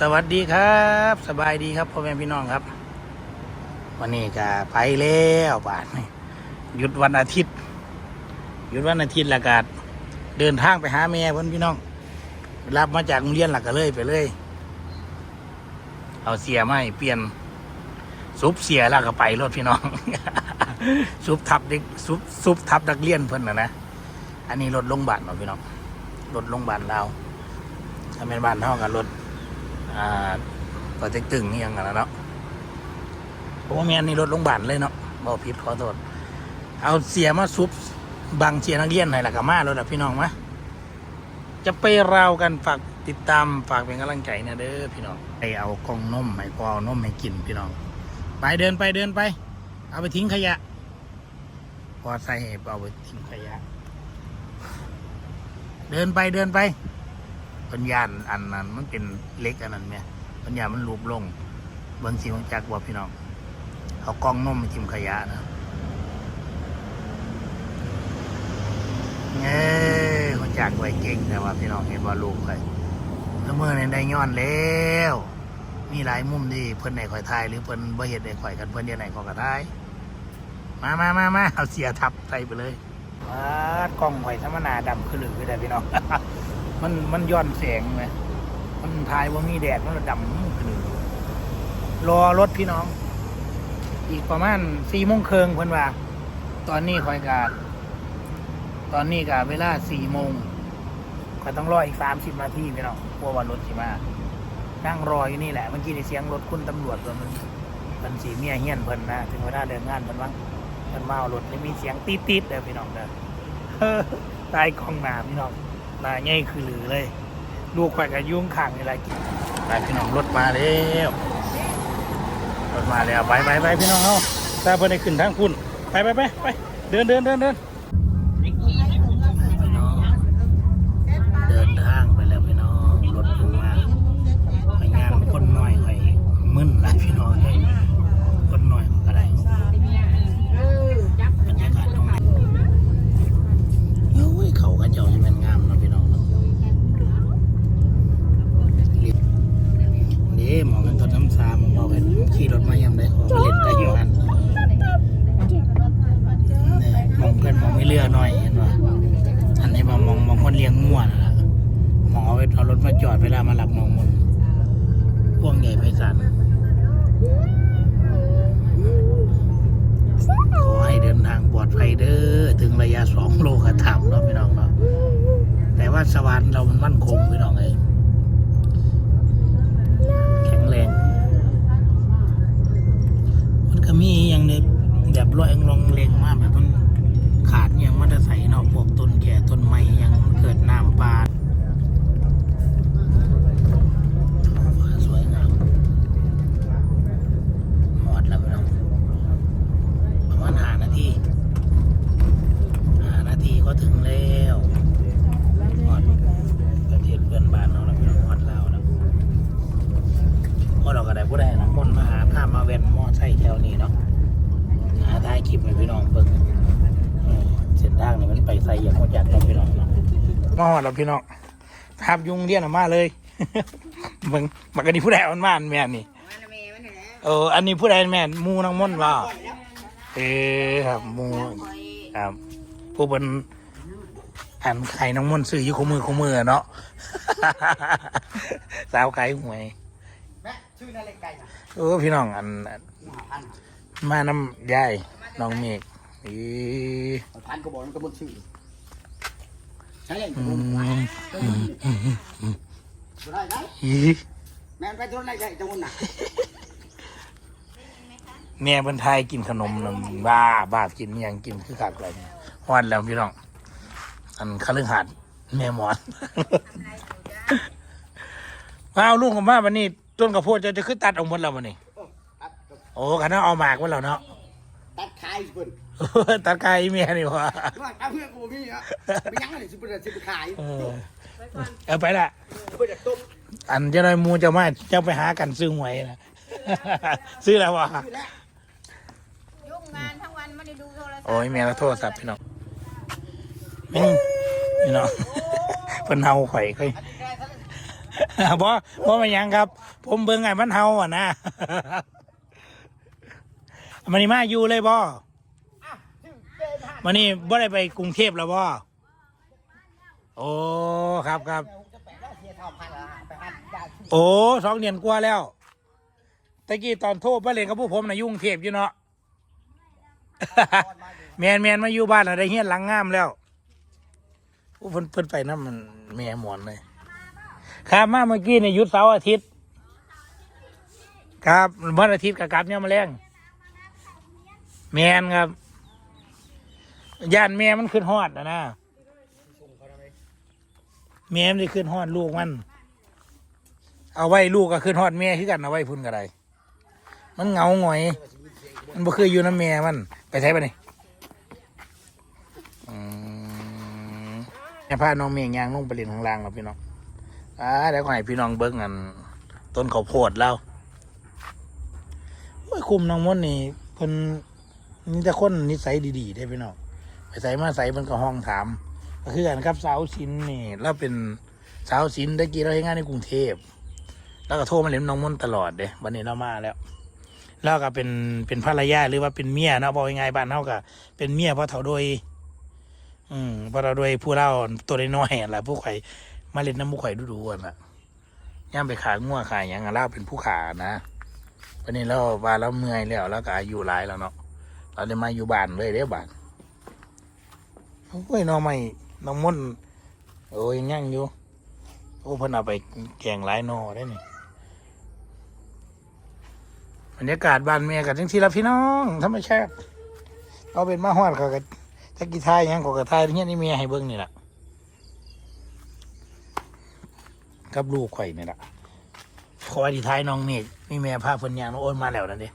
สวัสดีครับ สบายดีครับพ่อแม่พี่น้องครับ วันนี้ก็ไปแล้วบาทนี่หยุดวันอาทิตย์ หยุดวันอาทิตย์ล้วก็เดินทางไปหาแม่เพื่อนพี่น้อง รับมาจากโรงเรียนหลักก็เลยไปเลย เอาเสียไมาให้เปลี่ยนซุปเสียแล้วก็ไปรถพี่น้อง ซุปทับเด็กซุปซุปทับนักเรียนเพิ่อนนะนะอันนี้รถโรงบาลเนาะพี่น้องรถโรงบาลเราถ้าเป็นบ้านเท่ากับรถ อ่าปอเต็กตึงนี่ยังไงนะเนาะโอ้แม่นนี่รถโรงพยาบาลเลยเนาะบอกผิดขอโทษเอาเสียมาซุปบังเสียนักเรียนไหน่อยละกับมาแล้วล่ะพี่น้องมะจะไปราวกันฝากติดตามฝากเป็นกำลังใจนะเด้อพี่น้องไปเอากองนมให้พอเอานมให้กินพี่น้อง ไปเดินไปเดินไป เอาไปทิ้งขยะ พอใส่ให้เอาไปทิ้งขยะ เดินไปเดินไป ปัญญาอันนั้นมันเป็นเล็กอันนั้นไหมปัญญามันรูปลงบิ้งสีของจักรบอกพี่น้องเอากล้องนมไปทิ้งขยะนะเอ้ยของจักรไวเก่งแต่ว่าพี่น้องเห็นว่าลูกไปแล้วเมื่อในได้ย้อนแล้วมีหลายมุมที่เพิ่นไหนข่อยทายหรือเพิ่นบ่เห็นไหนข่อยกันเพิ่นเดียไหนข่อยก็ได้มามามามาเอาเสียทับใส่ไปเลยวาดกล้องข่อยธรรมนาดำขึ้นหรือไปได้พี่น้อง มันมันย้อนแสงไหมมันทายว่ามีแดดมันเลยดำขึ้นรอรถพี่น้อง อีกประมาณสี่โมงเคิงเพิ่นว่า ตอนนี้ข่อยกาตอนนี้กาเวลาสี่โมงข่อยต้องรออีกสามสิบนาทีพี่น้องกลัวว่ารถสิมานั่งรออยู่นี่แหละเมื่อกี้ในเสียงรถคุณตำรวจตัวมันเป็นสีเมียเฮี้ยนเพิ่นนะถึงเวลาเดินงานเพิ่นว่าเพิ่นมาเอารถนี่มีเสียงตีดๆเด้อพี่น้องเด้อเฮ้อตายกองหนาพี่น้อง หนาใหญ่คือหรือเลย ลูกข่อยกับยุ่งขังอะไรกินไปพี่น้องรถมาแล้วรถมาแล้วไปไปไปพี่น้องเฮาถ้าเพื่อนได้ขึ้นทางคุณไปไปไปไปเดินเดินเดินเดิน องคนเลี้ยงง่วนนล่ะมองเอาไว้เอารถมาจอดเวลามาหลับมองมนพวงใหญ่ไพศาลขอให้เดินทางปลอดภัยเด้อถึงระยะสองโลกระถามเนาะพี่น้องเนาะแต่ว่าสวรรค์เรามันมั่นคงพี่น้องเล ใส่อย่างคนอยากต้องพี่น้องเนาะมาหอดเราพี่น้องภาพยุงเรียนออกมาเลยเบิ่งบักอันนี้ผู้ใดเอามันมาอันแม่นนี่เอออันนี้ผู้ใดแม่นหมูน้องมนต์ว่าเออครับหมูครับผู้เป็นอันไข่น้องมนต์ซื้ออยู่คู่มือคู่มือเนาะสาวขายหวยแม่ชื่อนาฬิกาจ้ะเออพี่น้องอันอันมาน้ำยายน้องเมฆอีพันก็บอกมันก็บนชื่อ ใช่เลยอืมอืมอืมอืมได้ได้แม่ไปตัวไหนใหญ่จังหวะน่ะแม่บรรทยกินขนมนำบ้าบ้ากินอิหยังกินคือกักอะไรเนี่ยฮอนแล้วพี่น้อง อันคฤหัสถ์แม่หมอนมาเอาลูกของมาวันนี้ต้นกระโพดจะจะขึ้นตัดออกหมดแล้ววันนี้ โอ้กันนั้นเอาหมากไว้แล้วเนาะตัดขายเพิ่น ตัดไก่เมียนี่วะว่าเอาเพื่อนกูมีอะไปยังอะไรสิเพิ่นสิไปขายเออเอาไปละเพิ่นจะต้มอันเจ้าหน่อยหมูเจะมาเจ้าไปหากันซื้อหวยนะซื้อแล้ววะคือแล้วยุ่งงานทั้งวันไม่ได้ดูโทรศัพท์โอ้ยแม่เราโทรศัพท์พี่น้องแม่งพี่น้องเพิ่นเฮาข่อยค่อยได้ซะเลยบ่บ่มาหยังครับ ผมเบิ่งไงมันเฮาอะนะมันนี่มาอยู่เลยบ่อะชื่อ เป้ผ่านี่บ่ได้ไปกรุงเทพแล้วบ่โอ้ครับครับ โอ้สองเดือนกว่าแล้วตะกี้ตอนโทรไปเล่นกับผู้ผมนะยุ่งเทพอยู่เนาะตอนมาอยู่แมนแมนมาอยู่บ้านอะไรเฮี้ยนหลังงามแล้วผู้เพิ่นเพิ่นไปน้ำมันแม่หมอนเลยครับมาเมื่อกี้เนี่ยหยุดเสาร์อาทิตย์ ครับวันอาทิตย์กับกลับเนี่ยมาแรงแมนครับ ย่านแม่มันขึ้นฮอดนะนะส่งเมแม่มันได้ขึ้นฮอดลูกมัน เอาไว้ลูกก็ขึ้นฮอดแม่คือกันเอาไว้พุ่นก็ได้มันเหงาหงอย มันบ่เคยอยู่น้ำแม่มัน ไปใช้ปะนี่แม่พาน้องเมียงยางลงไปเล่นข้างล่างครับพี่น้องอ่าเดี๋ยวขอให้พี่น้องเบิ้งกัน ต้นข้าวโพดเราโอ้ยคุมน้องมดนี่เพิ่นนี่แต่คนนิสัยดีๆได้พี่น้อง ไปใส่มาใส่มันก็ห้องถาม ก็คือกันครับสาวสินนี่เราเป็นสาวสินได้กี่เราให้งานในกรุงเทพแล้วก็โทรมาเล่นน้องมนต์ตลอดเด้วันนี้เรามาแล้วแล้วก็เป็นเป็นภรรยาหรือว่าเป็นเมียเนาะบอกยังไงบ้านเฮาก็เป็นเมียเพราะเท่าโดย อืมเพราะเราโดยผู้เล่าตัวน้อยๆอะล่ะผู้ข่อยมาเล่นน้ำผู้ข่อยดูๆกันล่ะย่ามไปขางัวขายยังเล่าเป็นผู้ขานะวันนี้เราว่าเราเมื่อยแล้วแล้วก็อายุหลายแล้วเนาะเราได้มาอยู่บ้านเลยเด้บ้าน โอ้ยน้องไม่น้องม่นโอ้ยยังยั่งอยู่ โอ้พนเอาไปแกงหลายหนอได้นี่บรรยากาศบ้านเมียกับจังที่ละพี่น้องธรรมชาติเราเป็นมาฮอดเขาก็ตะกี้ทายยังเขาก็ทายเงี้ยนี่เมียให้เบิ่งนี่แหละกับลูกไข่นี่แหละขออธิทายน้องเมฆนี่แม่พาเพิ่นยางน้องโอนมาแล้วนั่นเด้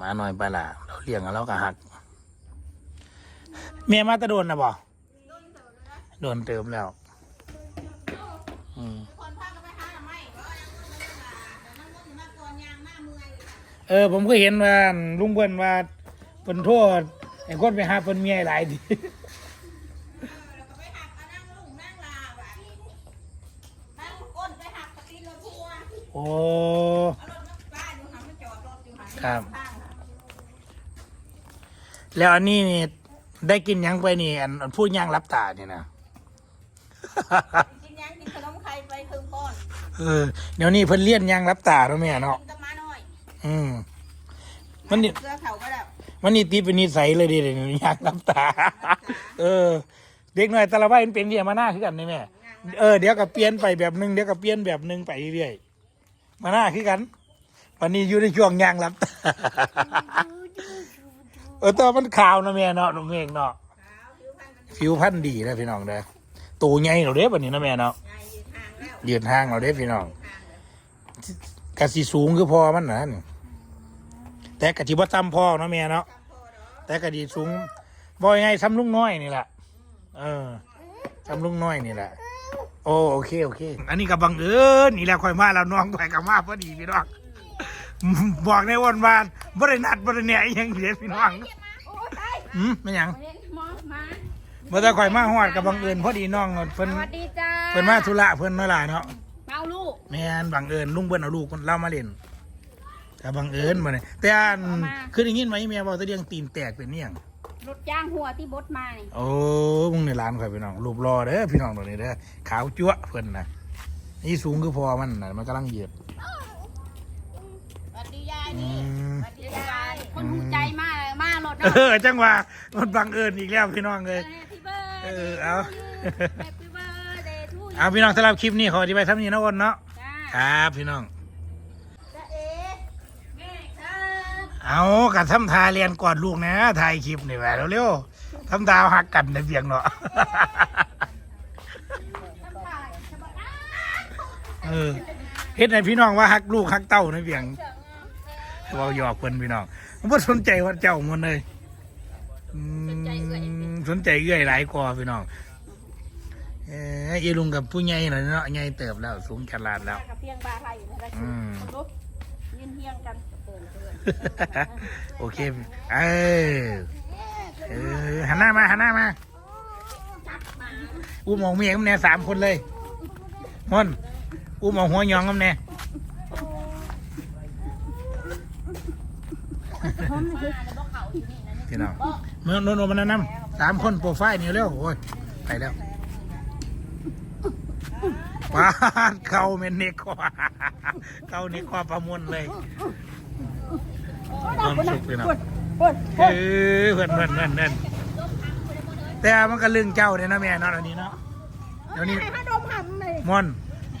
มาหน่อยไปละเราเลี้ยงแล้วก็หัก เมียมาตะโดนนะบ่โดนเติมแล้วเออ ผมก็เห็นว่าลุงเบิ้นว่าเพิ่นโทษไอ้คนไปหาเพิ่นเมียหลายดีแห่งลุงนั่งลาว่ะนั่งก้นไปหักกระตีนรถทัวร์โอ้เมาบ้านอยู่หันมาจอดรถอยู่หันครับข้างน่ะแล้วอันนี้นี่ ได้กินหยังไปนี่อันอันพูดหยังรับตานี่นะกินยังกินขนมไข่ไปครึ่งก้อนเออเดี๋ยวนี้เพิ่นเลี้ยนหยังรับตาเนาะแม่เนาะกินกับมาหน่อยอืมมันนี่เสื้อเขาก็แล้วมันนี่ติดเป็นนิสัยเลยดิเดี๋ยวนี้หยังรับตา เออ เด็กหน่อยแต่ละวัยมันเป็นเรียมาหน้าคือกันนี่แม่เออเดี๋ยวก็เปลี่ยนไปแบบหนึงเดี๋ยวก็เปลี่ยนแบบหนึงไปเรื่อยๆมาหน้าคือกัน วันนี้อยู่ในช่วงยางรับตา เออแตอนมันขาวนะแม่เนาะน้องเมฆเนาะผิวพรรณมันดีนะพี่น้องเด้อตัวใหญ่เราเด้วันนี้นะแม่เนาะใหญ่ยืนห้างเราเด้พี่น้องกะสีสูงคือพอมันนะนี่แต่กะทิบ่ซ้ำพอเนาะแม่เนาะแต่กะดีสูงบ่ยังไงซ้ำลุงน้อยนี่แหละเออซ้ำลุงน้อยนี่แหละโอโอเคโอเค อันนี้ก็บังเอิญนี่แหละค่อยมาแล้วน้องค่อยก็มาพอดีพี่น้อง บอกในวันวานบ่ได้นัดบ่ได้เนี่ยอิหยังเดียพี่น้องโอ้ยตายอืมไม่หยังเล่นหมอมาเมื่อแต่ข่อยมาฮอดกับบังเอิญพอดีน้องเพิ่นสวัสดีจ้าเพิ่นมาธุระเพิ่นเมื่อไหร่เนาะเมาลูกแม่นบังเอิญลุงเพิ่นเอาลูกเล่ามาเล่นแต่บังเอิญมาเนี่ยแต่อันคือได้ยินไหมแม่บอกแตะเดียงตีนแตกเป็นเนี่ยงรถจ้างหัวที่บดมานี่โอ้มึงในร้านข่อยพี่น้องรูปรอเด้อพี่น้องตัวนี้เด้อขาวจั๊วะเพิ่นนะนี่สูงคือพอมันนะมันกำลังเหยียดสวัส ดียายอืนี่มสวัสดียายคนหูใจมากมารถเออจังหวะมันบังเอิญอีกแล้วพี่น้องเลยเออเอาแฮปปี้เบิร์ดเดย์ทูเอาพี่น้องสำหรับคลิปนี้ขออธิบายซ้ำนี้นะอ้นเนาะจ้าครับพี่น้องจ้าเอ๋แม่ครับเอากัดทำทาเรียนกอดลูกนะถ่ายคลิปนี่แหละเร็วๆทำตาหักกันในเบียงเนาะทำได้ทำได้เออเฮ็ดให้พี่น้องว่าหักลูกหักเต้าในเบียงเว่าหยอกเพิ่นพี่น้องผมบ่สนใจว่าเจ้ามันเลยอืมสนใจเอื้อยหลายกว่าพี่น้องเอออีลุงกับผู้ใหญ่หน่อยเนาะใหญ่เติบแล้ว สูงฉลาดแล้วกับเพียงบาไทยอยู่นะอืมลุกยืนเพียงกันเตือนเตือนโอเค เออเออหันหน้ามาหันหน้ามาจับมาอุ้มเอาเมียกับแน่สามคนเลยมอนอุ้มเอาหัวยองกับแน่ พี่น้องเมื่อโนนโนมันนำสามคนโปรไฟล์นี่เร็วโอ้ยไปแล้วป้าดเขาเมนเนกว่าเขาเนกว่าประมวลเลยความสุขพี่น้องเออเพื่อนเพื่อนเพื่อนเพื่อนแต่มันก็ลึงเจ้าเนี่ยนะแม่เนาะอันนี้เนาะเดี๋ยวนี้มอน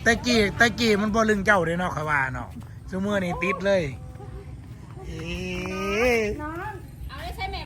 ตะกี้ตะกี้มันบ่ลึงเจ้าเด้เนาะขว่าเนาะซุมื้อนี้ติดเลยเอะน้อง